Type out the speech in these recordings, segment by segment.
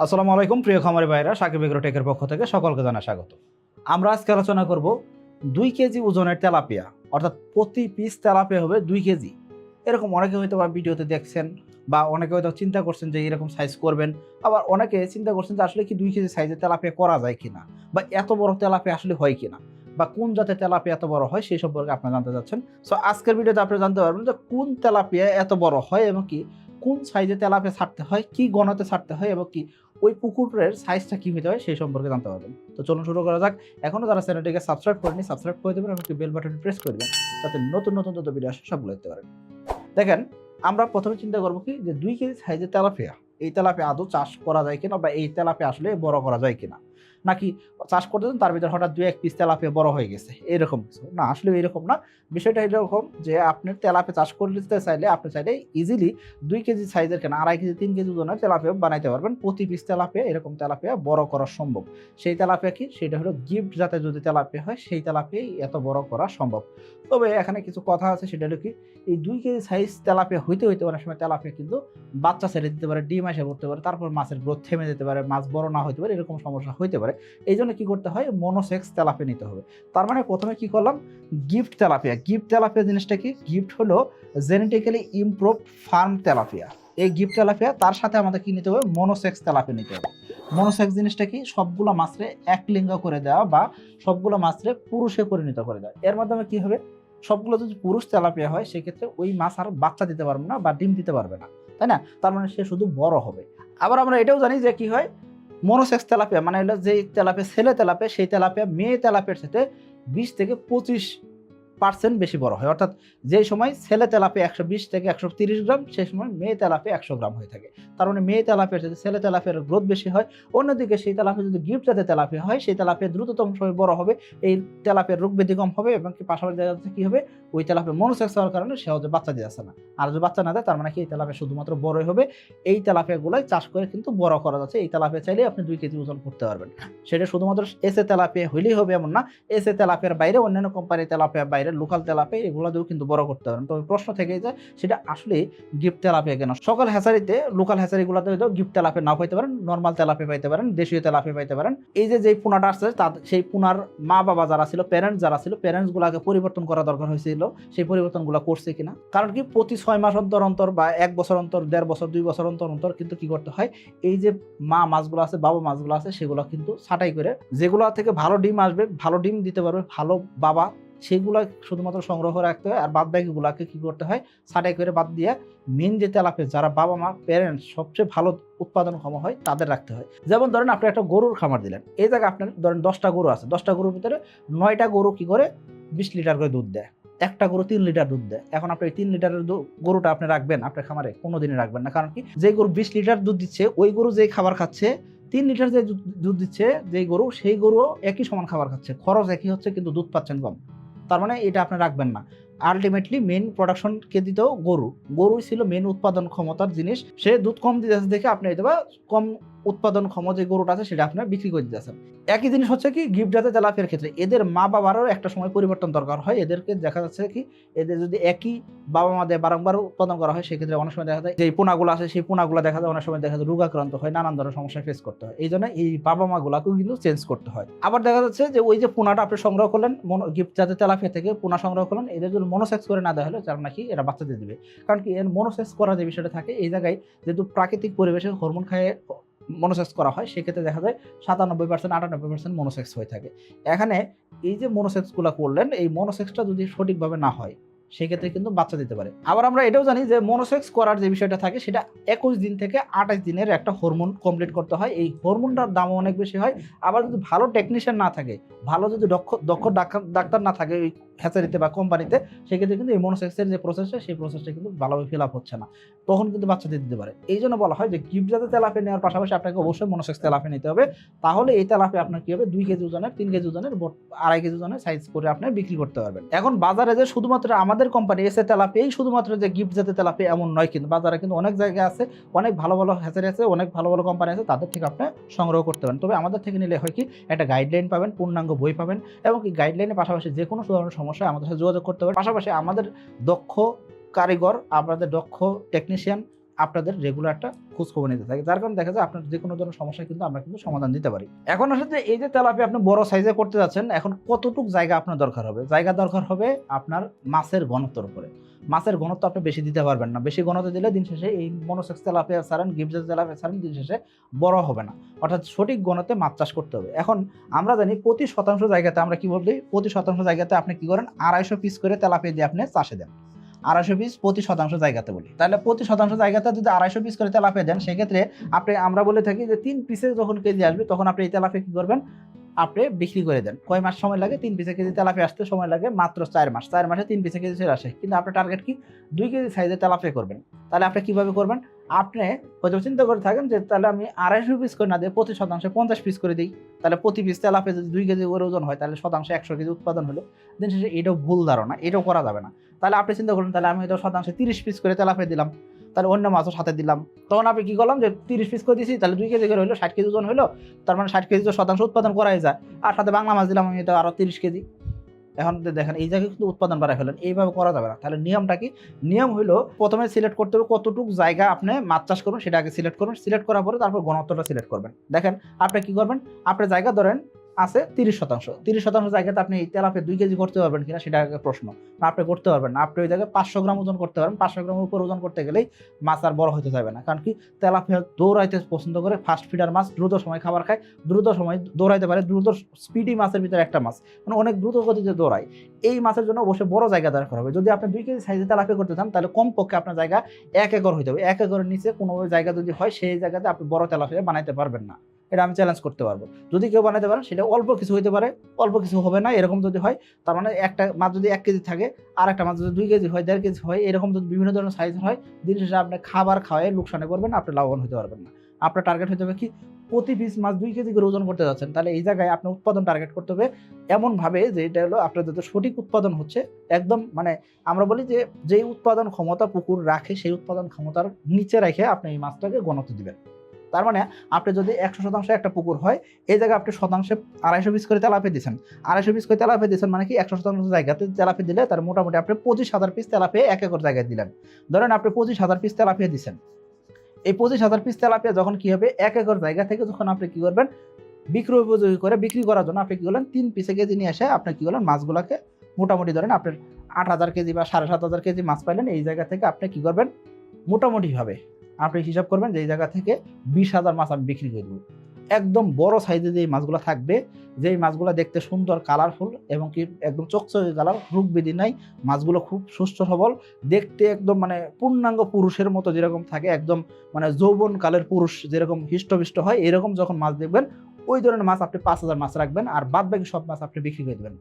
আসসালামু আলাইকুম, প্রিয় খামারি ভাইরা সাকিব এগ্রো টেকের পক্ষ থেকে সকলকে জানা স্বাগত। আমরা আজকে আলোচনা করব দুই কেজি ওজনের তেলাপিয়া, অর্থাৎ প্রতি পিস তেলাপিয়া হবে দুই কেজি। এরকম অনেকে হয়তো বা ভিডিওতে দেখছেন বা অনেকে হয়তো চিন্তা করছেন যে এরকম সাইজ করবেন, আবার অনেকে চিন্তা করছেন যে আসলে কি দুই কেজি সাইজের তেলাপিয়া করা যায় কিনা বা এত বড় তেলাপিয়া আসলে হয় কিনা বা কোন জাতের তেলাপিয়া এত বড় হয় সেই সম্পর্কে আপনারা জানতে চাচ্ছেন। সো আজকের ভিডিওতে আপনারা জানতে পারবেন যে কোন তেলাপিয়া এত বড় হয় এবং কি কোন সাইজে তেলাপিয়া ছাড়তে হয়, কি গণতে ছাড়তে হয় এবং কি, ওই পুকুরের সাইজটা কি হতে হয় সেই সম্পর্কে জানতে পারবেন। তো চলুন শুরু করা যাক। এখনও যারা চ্যানেলটিকে সাবস্ক্রাইব করেনি সাবস্ক্রাইব করে দেবেন এবং বেল বাটন প্রেস করে দেবেন, যাতে নতুন নতুন তত ভিডিও আসে, সবগুলো দেখতে পারেন। দেখেন, আমরা প্রথমে চিন্তা করব কি, যে দুই কেজি সাইজের তেলাপিয়া, এই তেলাপিয়া আদৌ চাষ করা যায় কিনা বা এই তেলাপিয়া আসলে বড় করা যায় কিনা। নাকি চাষ করতেছেন তার ভিতরে হঠাৎ দুই এক পিস তেলাপিয়া বড় হয়ে গেছে। এরকম কিছু। না, আসলে এরকম না। বিষয়টা এরকম যে আপনি তেলাপিয়া চাষ করতে চাইলে আপনি চাইলে ইজিলি দুই কেজি সাইজের কেন, আড়াই কেজি, তিন কেজি ওজনের তেলাপিয়া বানাইতে পারবেন। প্রতি পিস তেলাপিয়া এরকম তেলাপিয়া বড় করা সম্ভব। সেই তেলাপিয়া কি? সেটা হলো গিফট যাতে যদি তেলাপিয়া হয়, সেই তেলাপিয়াই এত বড় করা সম্ভব। তবে এখানে কিছু কথা আছে, সেটা হলো কি? এই দুই কেজি সাইজ তেলাপিয়া হইতে হইতে অনেক সময় তেলাপিয়া কিন্তু বাচ্চা ছেড়ে দিতে পারে, ডিম এসে পড়তে পারে, তারপর মাছের গ্রোথ থেমে যেতে পারে, মাছ বড় না হতে পারে, এরকম সমস্যা হইতে পারে। এই জন্য কি করতে হয়? মনোসেক্স তেলাপিয়া নিতে হবে। তার মানে প্রথমে কি করলাম? Gift tilapia. গিফট তেলাপিয়া জিনিসটা কি? গিফট হলো জেনেটিক্যালি ইমপ্রুভ ফার্ম তেলাপিয়া। এই গিফট তেলাপিয়া, তার সাথে আমাদের কি নিতে হবে? মনোসেক্স তেলাপিয়া নিতে হবে। মনোসেক্স জিনিসটা কি? সবগুলো মাছরে এক লিঙ্গ করে দেওয়া বা সবগুলো মাছরে পুরুষে পরিণত করে দেওয়া। এর মাধ্যমে কি হবে? সবগুলো যদি পুরুষ তেলাপিয়া হয়, সেক্ষেত্রে ওই মাছ আর বাচ্চা দিতে পারবে না বা ডিম দিতে পারবে না। তাই না? তার মানে সে শুধু বড় হবে। আবার আমরা এটাও জানি যে কি হয়? মনোসেক্স তেলাপিয়া মানে হলো যে তেলাপিয়া ছেলে তেলাপিয়া, সেই তেলাপিয়া মেয়ে তেলাপিয়ার সাথে বিশ থেকে পঁচিশ পার্সেন্ট বেশি বড় হয়। অর্থাৎ যে সময় ছেলে তেলাপিয়া একশো বিশ থেকে একশো তিরিশ গ্রাম, সেই সময় মেয়ে তেলাপিয়া একশো গ্রাম হয়ে থাকে। তার মানে মেয়ে তেলাপিয়ার সাথে ছেলে তেলাপিয়ার গ্রোথ বেশি হয়। অন্যদিকে সেই তেলাপিয়া যদি গিফট জাতের তেলাপিয়া হয়, সেই তেলাপিয়া দ্রুততম সময় বড় হবে, এই তেলাপের রোগ ব্যাধি কম হবে এবং কি পাশাপাশি দেখা যাচ্ছে কি হবে, ওই তেলাপিয়া মনোসেক্স হওয়ার কারণে সহজে বাচ্চা দিয়ে আসে না। আর যদি বাচ্চা না দেয়, তার মানে কি এই তেলাপিয়া শুধুমাত্র বড়ই হবে। এই তেলাপিয়াগুলাই চাষ করে কিন্তু বড় করা যাচ্ছে। এই তেলাপিয়া চাইলে আপনি দুই কেজি ওজন করতে পারবেন। সেটা শুধুমাত্র এসে তেলাপিয়া হইলেই হবে এমন না এসে তেলাপিয়ার বাইরে অন্যান্য কোম্পানির তেলাপিয়ার বাইরে লোকাল তেলাপিয়া এগুলো দিয়েও কিন্তু বড় করতে পারেন তবে প্রশ্ন থেকে যায়, সেটা আসলে গিফট তেলাপিয়া কেন? সকল হ্যাচারিতে লোকাল হ্যাচারিগুলোতে হয়তো গিফট তেলাপিয়া নাও পাইতে পারেন নর্মাল তেলাপিয়া পাইতে পারেন, দেশীয় তেলাপিয়া পাইতে পারেন। এই যে, যেই পোনাটা আসছে, তার, সেই পোনার মা বাবা যারা ছিল প্যারেন্টস যারা ছিল প্যারেন্টসগুলোকে পরিবর্তন করা দরকার হয়েছিল, সেই পরিবর্তনগুলো করছে কিনা? কারণ কি, প্রতি ছয় মাস অন্তর অন্তর বা এক বছর অন্তর, দেড় বছর, দুই বছর অন্তর অন্তর কিন্তু কি করতে হয়? এই যে মা মাছগুলো আছে, বাবা মাছগুলো আছে, সেগুলো কিন্তু ছাঁটাই করে, যেগুলো থেকে ভালো ডিম আসবে, ভালো ডিম দিতে পারবে, ভালো বাবা সেগুলো শুধুমাত্র সংগ্রহ রাখতে হয়, আর বাদ বাকিগুলোকে কি করতে হয়? ছাঁটাই করে বাদ দিয়ে মেন যে তেলাপে যারা বাবা মা প্যারেন্টস সবচেয়ে ভালো উৎপাদন ক্ষম হয়, তাদের রাখতে হয়। যেমন ধরেন আপনি একটা গরুর খামার দিলেন, এই জায়গায় আপনার ধরেন দশটা গরু আছে, দশটা গরুর ভিতরে নয়টা গরু কি করে? বিশ লিটার করে দুধ দেয়। একটা গরু তিন লিটার দুধ দেয়। এখন আপনি তিন লিটারের গরুটা আপনি রাখবেন আপনার খামারে কোনো দিনই রাখবেন না। কারণ কি? যে গরু বিশ লিটার দুধ দিচ্ছে, ওই গরু যেই খাবার খাচ্ছে, তিন লিটার যে দুধ- দিচ্ছে, যেই গরু, সেই গরু একই সমান খাবার খাচ্ছে। খরচ একই হচ্ছে, কিন্তু দুধ পাচ্ছেন কম। তার মানে এটা আপনি রাখবেন না। আলটিমেটলি মেন প্রোডাকশনকে দিতেও গরু। গরু ছিল মেন উৎপাদন ক্ষমতার জিনিস। সে দুধ কম দিতেছে দেখে আপনি হয়তো বা কম উৎপাদন ক্ষম যে গরুটা আছে সেটা আপনার বিক্রি করে দিতেছেন। একই জিনিস হচ্ছে কি গিফট তেলাপিয়ার ক্ষেত্রে এদের মা বাবারও একটা সময় পরিবর্তন দরকার হয়। এদেরকে দেখা যাচ্ছে কি, এদের যদি একই বাবা মা দিয়ে বারংবার উৎপাদন করা হয়, সেক্ষেত্রে অনেক সময় দেখা যায় যে পোনাগুলো আছে, সেই পোনাগুলো দেখা যায়, অনেক সময় দেখা যায় রোগাক্রান্ত হয়, নানান ধরনের সমস্যা ফেস করতে হয়। এই জন্য এই বাবা মাগুলাকেও কিন্তু চেঞ্জ করতে হয়। আবার দেখা যাচ্ছে যে ওই যে পোনাটা আপনি সংগ্রহ করলেন গিফট জাতে তেলাপিয়া থেকে পোনা সংগ্রহ করলেন, এদের যদি মনোসেক্স করে না দেওয়া হলে তার নাকি এরা বাচ্চা দিয়ে দিবে। কারণ কি এর মনোসেক্স করা যে বিষয়টা থাকে, এই জায়গায় যেহেতু প্রাকৃতিক পরিবেশে হরমোন খায় মনোসেক্স করা হয়, সেক্ষেত্রে দেখা যায় সাতানব্বই পার্সেন্ট আটানব্বই পার্সেন্ট মনোসেক্স হয়ে থাকে। এখানে এই যে মনোসেক্সগুলো করলেন, এই মনোসেক্সটা যদি সঠিকভাবে না হয়, সেক্ষেত্রে কিন্তু বাচ্চা দিতে পারে। আবার আমরা এটাও জানি যে মনোসেক্স করার যে বিষয়টা থাকে, সেটা একুশ দিন থেকে আঠাশ দিনের একটা হরমোন কমপ্লিট করতে হয়। এই হরমোনটার দামও অনেক বেশি হয়। আবার যদি ভালো টেকনিশিয়ান না থাকে, ভালো যদি দক্ষ দক্ষ ডাক্তার ডাক্তার না থাকে, ওই হ্যাচারিতে বা কোম্পানিতে, সেক্ষেত্রে কিন্তু এই মনোসেক্সের যে প্রসেসটা সেই প্রসেসটা কিন্তু ভালোভাবে ফিল আপ হচ্ছে না। তখন কিন্তু বাচ্চা দিতে পারে। এই জন্য বলা হয় যে গিফট যাতে তেলাপে নেওয়ার পাশাপাশি আপনাকে অবশ্যই মনোসেক্স তেলাপে নিতে হবে। তাহলে এই তেলাপে আপনার কী হবে? দুই কেজি ওজনের, তিন কেজি ওজনের আড়াই কেজি ওজনের সাইজ করে আপনি বিক্রি করতে পারবেন। এখন বাজারে যে শুধুমাত্র আমাদের কোম্পানি এসে তেলাপি এই শুধুমাত্র যে গিফট যাতে তেলাপে এমন নয় কিন্তু, বাজারে কিন্তু অনেক জায়গায় আছে, অনেক ভালো ভালো হ্যাচারি আছে, অনেক ভালো ভালো কোম্পানি আছে, তাদের থেকে আপনি সংগ্রহ করতে পারেন। তবে আমাদের থেকে নিলে হয় কি, একটা গাইডলাইন পাবেন, পূর্ণাঙ্গ বই পাবেন এবং কি গাইডলাইনের পাশাপাশি যে কোনো ধরনের সমস্যায় আমাদের সাথে যোগাযোগ করতে পারেন পাশাপাশি আমাদের দক্ষ কারিগর আমাদের দক্ষ টেকনিশিয়ান আপনাদের রেগুলার একটা খোঁজখবর নিতে থাকি। যার কারণে দেখা যায় আপনার যে কোনো ধরনের সমস্যা কিন্তু আমরা কিন্তু সমাধান দিতে পারি। এখন আসলে এই যে তেলাপি আপনি বড় সাইজে করতে যাচ্ছেন, এখন কতটুক জায়গা আপনার দরকার হবে? জায়গা দরকার হবে আপনার মাছের ঘনত্বর উপরে। মাছের ঘনত্ব আপনি বেশি দিতে পারবেন না। বেশি ঘনত্ব দিলে দিন শেষে এই মনোসেক্স তেলাপিয়া ছাড়েন গিফটের তেলাপিয়া ছাড়েন, দিন শেষে বড় হবে না। অর্থাৎ সঠিক গণতে মাছ চাষ করতে হবে। এখন আমরা জানি প্রতি শতাংশ জায়গাতে আমরা কি বলি? প্রতি শতাংশ জায়গাতে আপনি কি করেন? আড়াইশো পিস করে তেলাপিয়া দিয়ে আপনি চাষে দেন। আড়াইশো পিস প্রতি শতাংশ জায়গাতে বলি। তাহলে প্রতি শতাংশ জায়গাতে যদি আড়াইশো পিস করে তেলাপিয়া দেন, সেক্ষেত্রে আপনি, আমরা বলে থাকি যে তিন পিসে যখন কেজি আসবে, তখন আপনি এই তেলাপিয়া কী করবেন? আপনি বিক্রি করে দেন। কয় মাস সময় লাগে? তিন পিসে কেজি তেলাপে আসতে সময় লাগে মাত্র চার মাস। চার মাসে তিন পিসে কেজি চলে আসে। কিন্তু আপনার টার্গেট কি? দুই কেজি সাইজে তেলাপে করবেন। তাহলে আপনি কীভাবে করবেন? আপনি হয়তো চিন্তা করে থাকেন যে তাহলে আমি আড়াইশো পিস করে না দিয়ে প্রতি শতাংশে পঞ্চাশ পিস করে দিই। তাহলে প্রতি পিস তেলাপিয়া যদি দুই কেজি করে ওজন হয়, তাহলে শতাংশে একশো কেজি উৎপাদন হলো। দিন শেষে এটাও ভুল ধারণা, এটাও করা যাবে না। তাহলে আপনি চিন্তা করুন, তাহলে আমি হয়তো শতাংশে তিরিশ পিস করে তেলাপিয়া দিলাম। তাহলে অন্য মাছও সাথে দিলাম। তখন আপনি কি করলাম যে তিরিশ পিস করে দিয়েছি তাহলে দুই কেজি করে হলো, ষাট কেজি ওজন হলো। তার মানে ষাট কেজি তো শতাংশ উৎপাদন করাই যায়। আর সাথে বাংলা মাছ দিলাম আমি এটা আরও তিরিশ কেজি। এখন দেখেন, এই জায়গায় কিন্তু উৎপাদন বাড়াই ফেলেন এইভাবে করা যাবে না। তাহলে নিয়মটা কি? নিয়ম হলো প্রথমে সিলেক্ট করতে হবে কতটুকু জায়গা আপনি মাছ চাষ করবেন, সেটা আগে সিলেক্ট করুন সিলেক্ট করার পরে তারপর ঘনত্বটা সিলেক্ট করবেন। দেখেন, আপনি কি করবেন? আপনি জায়গা ধরেন আছে তিরিশ শতাংশ। তিরিশ শতাংশ জায়গাতে আপনি এই তেলাপে দুই কেজি করতে পারবেন কিনা সেটা প্রশ্ন। না, আপনি করতে পারবেন না। আপনি ওই জায়গায় পাঁচশো গ্রাম ওজন করতে পারবেন। পাঁচশো গ্রামের উপর ওজন করতে গেলেই মাছ আর বড় হতে যাবে না। কারণ কি? তেলাপিয়া দৌড়াইতে পছন্দ করে ফাস্ট ফিডার মাছ দ্রুত সময় খাবার খায়। দ্রুত সময় দৌড়াইতে পারে। দ্রুত স্পিডি মাছের ভিতরে একটা মাছ। মানে অনেক দ্রুত গতিতে দৌড়ায়। এই মাছের জন্য অবশ্যই বড় জায়গা দরকার হবে। যদি আপনি দুই কেজি সাইজে তেলাপিয়া করতে চান, তাহলে কমপক্ষে আপনার জায়গা এক একর হইতে হবে। এক একরের নিচে কোনো জায়গা যদি হয়, সেই জায়গাতে আপনি বড় তেলাপিয়া বানাইতে পারবেন না। এটা আমি চ্যালেঞ্জ করতে পারব। যদি কেউ বানাতে পারেন সেটা অল্প কিছু হইতে পারে, অল্প কিছু হবে না, এরকম যদি হয়, তার মানে একটা মাছ যদি এক কেজি থাকে আর একটা মাছ যদি দুই কেজি হয়, দেড় কেজি হয়, এরকম যদি বিভিন্ন ধরনের সাইজ হয়, দিন শেষে আপনি খাবার খাওয়ায় লোকসানে করবেন আপনি লাভবান হতে পারবেন না। আপনার টার্গেট হতে হবে কি, প্রতি পিস মাছ দুই কেজি করে ওজন করতে যাচ্ছেন, তাহলে এই জায়গায় আপনি উৎপাদন টার্গেট করতে হবে এমনভাবে যে এটা হলো আপনার যাতে সঠিক উৎপাদন হচ্ছে, একদম মানে আমরা বলি যে, যেই উৎপাদন ক্ষমতা পুকুর রাখে, সেই উৎপাদন ক্ষমতার নিচে রেখে আপনি এই মাছটাকে গণত দিবেন। তার মানে আপনি যদি একশো শতাংশ একটা পুকুর হয়, এই জায়গায় আপনি শতাংশে আড়াইশো পিস করে তেলাপে দিচ্ছেন। আড়াইশো পিস করে তেলাপে দিচ্ছেন মানে কি একশো শতাংশ জায়গাতে তেলাপে দিলে তার মোটামুটি আপনি পঁচিশ হাজার পিস তেলাপে এক একর জায়গায় দিলেন। ধরেন আপনি পঁচিশ হাজার পিস তেলাপিয়া দিচ্ছেন। এই পঁচিশ হাজার পিস তেলাপিয়া যখন কি হবে? এক একর জায়গা থেকে যখন আপনি কি করবেন? বিক্রি উপযোগী করে বিক্রি করার জন্য আপনি কি করলেন? তিন পিসে কেজি নিয়ে এসে আপনি কি করলেন? মাছগুলোকে মোটামুটি ধরেন আপনার আট হাজার কেজি বা সাড়ে সাত হাজার কেজি মাছ পাইলেন। এই জায়গা থেকে আপনি কি করবেন? মোটামুটিভাবে আপনি হিসাব করবেন যে এই জায়গা থেকে বিশ হাজার মাছ আমি বিক্রি করে দেবো। একদম বড় সাইজে যে মাছগুলো থাকবে, যেই মাছগুলো দেখতে সুন্দর কালারফুল এবং কি একদম চকচকে কালার রোগ বিধি নাই, মাছগুলো খুব সুস্থ সবল, দেখতে একদম মানে পূর্ণাঙ্গ পুরুষের মতো যেরকম থাকে, একদম মানে যৌবন কালের পুরুষ যেরকম হিষ্টপিষ্ট হয়, এরকম যখন মাছ দেখবেন, ওই ধরনের মাছ আপনি পাঁচ হাজার মাছ রাখবেন আর বাদ বাকি সব মাছ আপনি বিক্রি করে দেবেন।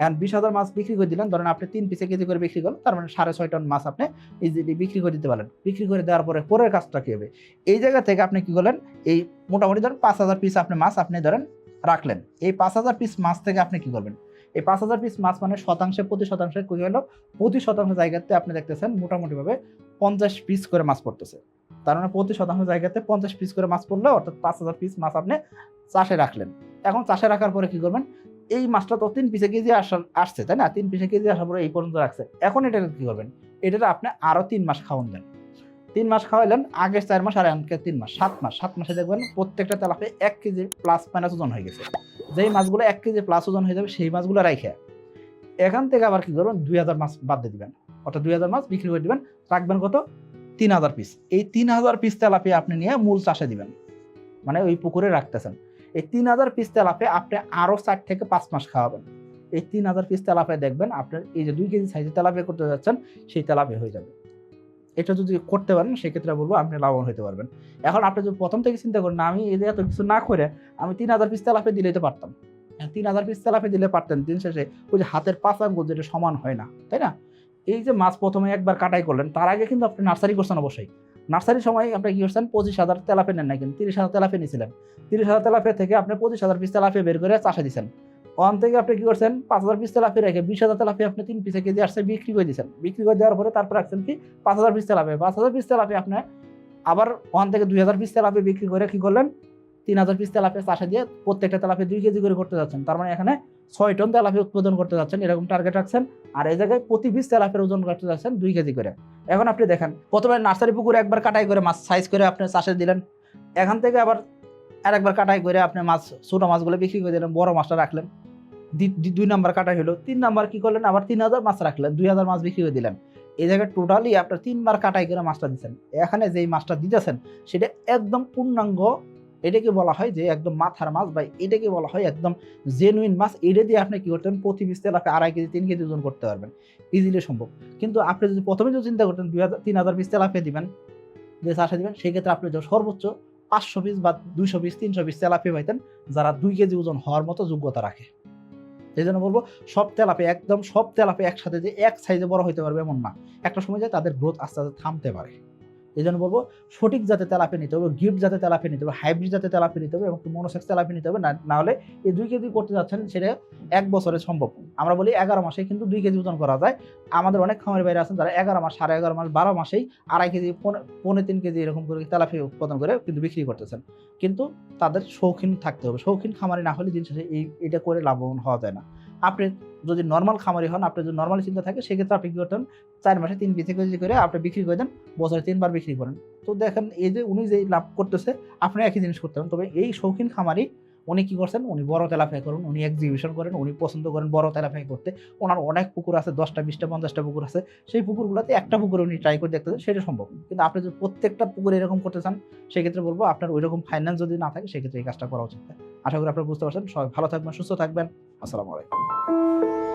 এখন বিশ হাজার মাছ বিক্রি করে দিলেন। ধরেন আপনি তিন পিসে কেজি করে বিক্রি করলেন, তার মানে সাড়ে ছয় টন মাছ আপনি ইজিলি বিক্রি করে দিতে পারেন বিক্রি করে দেওয়ার পরে পরের কাজটা কী হবে? এই জায়গা থেকে আপনি কি করলেন? এই মোটামুটি ধরেন পাঁচ হাজার পিস আপনি মাছ আপনি ধরেন রাখলেন। এই পাঁচ হাজার পিস মাছ থেকে আপনি কি করবেন? এই পাঁচ হাজার পিস মাছ মানে শতাংশে, প্রতি শতাংশে কী হলো? প্রতি শতাংশ জায়গাতে আপনি দেখতেছেন মোটামুটিভাবে পঞ্চাশ পিস করে মাছ পড়তেছে। তার মানে প্রতি শতাংশ জায়গাতে পঞ্চাশ পিস করে মাছ পড়লে অর্থাৎ পাঁচ হাজার পিস মাছ আপনি চাষে রাখলেন। এখন চাষে রাখার পরে কি করবেন? এই মাছটা তো তিন পিসে কেজি আসার আসছে, তাই না? তিন পিসে কেজি আসার পরে এই পর্যন্ত রাখছে। এখন এটা কি করবেন? এটা আপনি আরও তিন মাস খাওয়ান দেন। তিন মাস খাওয়াইলেন, আগের চার মাস আর এমনকি তিন মাস, সাত মাস। সাত মাসে দেখবেন প্রত্যেকটা তেলাপে এক কেজি প্লাস মাইনাস ওজন হয়ে গেছে। যেই মাছগুলো এক কেজি প্লাস ওজন হয়ে যাবে, সেই মাছগুলো রাইখে এখান থেকে আবার কি করবেন? দুই হাজার মাছ বাদ দিয়ে দিবেন। অর্থাৎ দুই হাজার মাছ বিক্রি করে দিবেন, রাখবেন কত? তিন হাজার পিস এই তিন হাজার পিস তেলাপিয়া আপনি নিয়ে মূল চাষে দিবেন। মানে ওই পুকুরে রাখতেছেন। এই তিন হাজার পিস তেলাপে আপনি আরও চার থেকে পাঁচ মাস খাওয়াবেন। এই তিন হাজার পিস তেলাপে দেখবেন আপনার এই যে দুই কেজি সাইজের তেলাপে করতে যাচ্ছেন সেই তেলাপে হয়ে যাবে। এটা যদি করতে পারেন সেক্ষেত্রে বলব আপনি লাভবান হতে পারবেন। এখন আপনি যদি প্রথম থেকে চিন্তা করেন আমি এই এত কিছু না করে আমি তিন হাজার পিস তেলাপে দিলেই তো পারতাম। হ্যাঁ, তিন হাজার পিস তেলাপে দিলে পারতেন দিন শেষে ওই যে হাতের পাঁচ আঙ্গুল যেটা সমান হয় না তাই না? এই যে মাছ প্রথমে একবার কাটাই করলেন তার আগে কিন্তু আপনি নার্সারি করছেন অবশ্যই। নার্সারির সময় আপনি কি করছেন পঁচিশ হাজার তেলাপে নেন না কিন্তু, তিরিশ হাজার তেলাপে নিয়েছিলেন তিরিশ হাজার তেলাপে থেকে আপনি পঁচিশ হাজার পিস তেলাপে বের করে চাষে দিয়েছেন ওখান থেকে আপনি কি করছেন? পাঁচ হাজার পিস তেলাপি রেখে বিশ হাজার তেলাপি আপনি তিন পিসে কেজি আসছে বিক্রি করে দিয়েছেন বিক্রি করে দেওয়ার পরে তারপর রাখছেন কি? পাঁচ হাজার পিস তেলাপি পাঁচ হাজার পিস তেলাপি আপনি আবার ওখান থেকে দুই হাজার পিস তেলাপি বিক্রি করে কি করলেন? তিন হাজার পিস তেলাপিয়া চাষে দিয়ে প্রত্যেকটা তেলাপিয়া দুই কেজি করে করতে যাচ্ছেন। তার মানে এখানে ছয় টন তেলাপিয়া উৎপাদন করতে যাচ্ছেন, এরকম টার্গেট রাখছেন। আর এই জায়গায় প্রতি পিস তেলাপিয়ার ওজন করতে যাচ্ছেন দুই কেজি করে। এখন আপনি দেখেন, প্রথমে নার্সারি পুকুরে একবার কাটাই করে মাছ সাইজ করে আপনি চাষে দিলেন। এখান থেকে আবার আর একবার কাটাই করে আপনি মাছ, ছোট মাছগুলো বিক্রি করে দিলেন, বড় মাছটা রাখলেন। দুই নাম্বার কাটাই হলো। তিন নাম্বার কি করলেন? আবার তিন হাজার মাছ রাখলেন, দুই হাজার মাছ বিক্রি করে দিলেন। এই জায়গায় টোটালি আপনার তিনবার কাটাই করে মাছটা দিচ্ছেন। এখানে যেই মাছটা দিতেছেন, সেটা একদম পূর্ণাঙ্গ এটাকে বলা হয় যে একদম মাথার মাছ বা এটাকে বলা হয় একদম জেনুইন মাছ। এটা দিয়ে আপনি কি করতেন প্রতি পিস তেলাপে আড়াই কেজি, তিন কেজি ওজন করতে পারবেন। ইজিলি সম্ভব। কিন্তু আপনি যদি প্রথমে যদি চিন্তা করতেন দুই হাজার, তিন হাজার পিস তেলাপে দিবেন, যে চাষে দিবেন সেই ক্ষেত্রে আপনি সর্বোচ্চ পাঁচশো পিস বা দুইশো পিস, তিনশো পিস তেলাপি পাইতেন, যারা দুই কেজি ওজন হওয়ার মতো যোগ্যতা রাখে। এই জন্য বলব, সব তেলাপে একদম সব তেলাপে একসাথে যে এক সাইজে বড় হইতে পারবে এমন না। একটা সময় যায় তাদের গ্রোথ আস্তে আস্তে থামতে পারে। এই জন্য বলব, সঠিক জাতে তেলাপি নিতে হবে, গিফট জাতে তেলাপি নিতে হবে, হাইব্রিড জাতে তেলাপি নিতে হবে এবং মনোসেক্স তেলাপি নিতে হবে, না হলে এই দুই কেজি করতে যাচ্ছেন সেটা এক বছরে সম্ভব। আমরা বলি এগারো মাসে কিন্তু দুই কেজি ওজন করা যায়। আমাদের অনেক খামারের বাইরে আছেন যারা এগারো মাস, সাড়ে এগারো মাস, বারো মাসেই আড়াই কেজি পনেরো পৌনে তিন কেজি এরকম করে তেলাপি উৎপাদন করে কিন্তু বিক্রি করতেছেন। কিন্তু তাদের শৌখিন থাকতে হবে, শৌখিন খামারি না হলে শেষে এই, এটা করে লাভবান হওয়া যায় না। আপনি যদি নর্মাল খামারি হন আপনি যদি নর্মাল চিন্তা থাকে, সেক্ষেত্রে আপনি কী করতেন? চার মাসে তিন কেজি কেজি করে আপনি বিক্রি করে দেন, বছরে তিনবার বিক্রি করেন। তো দেখেন, এই যে উনি যে লাভ করতেছে, আপনি একই জিনিস করতে পারেন। তবে এই শৌখিন খামারি উনি কি করছেন? উনি বড় তেলাফাই করেন, উনি এক্সিবিশন করেন, উনি পছন্দ করেন বড় তেলাফাই করতে। ওনার অনেক পুকুর আছে, দশটা, বিশটা, পঞ্চাশটা পুকুর আছে। সেই পুকুরগুলোতে একটা পুকুরে উনি ট্রাই করে দেখতে সেটা সম্ভব কিন্তু আপনি যদি প্রত্যেকটা পুকুর এরকম করতে চান, সেক্ষেত্রে বলব আপনার ওই রকম ফাইন্যান্স যদি না থাকে, সেক্ষেত্রে এই কাজটা করা উচিত আশা করি আপনারা বুঝতে পারছেন। সবাই ভালো থাকবেন, সুস্থ থাকবেন। আসসালামু আলাইকুম।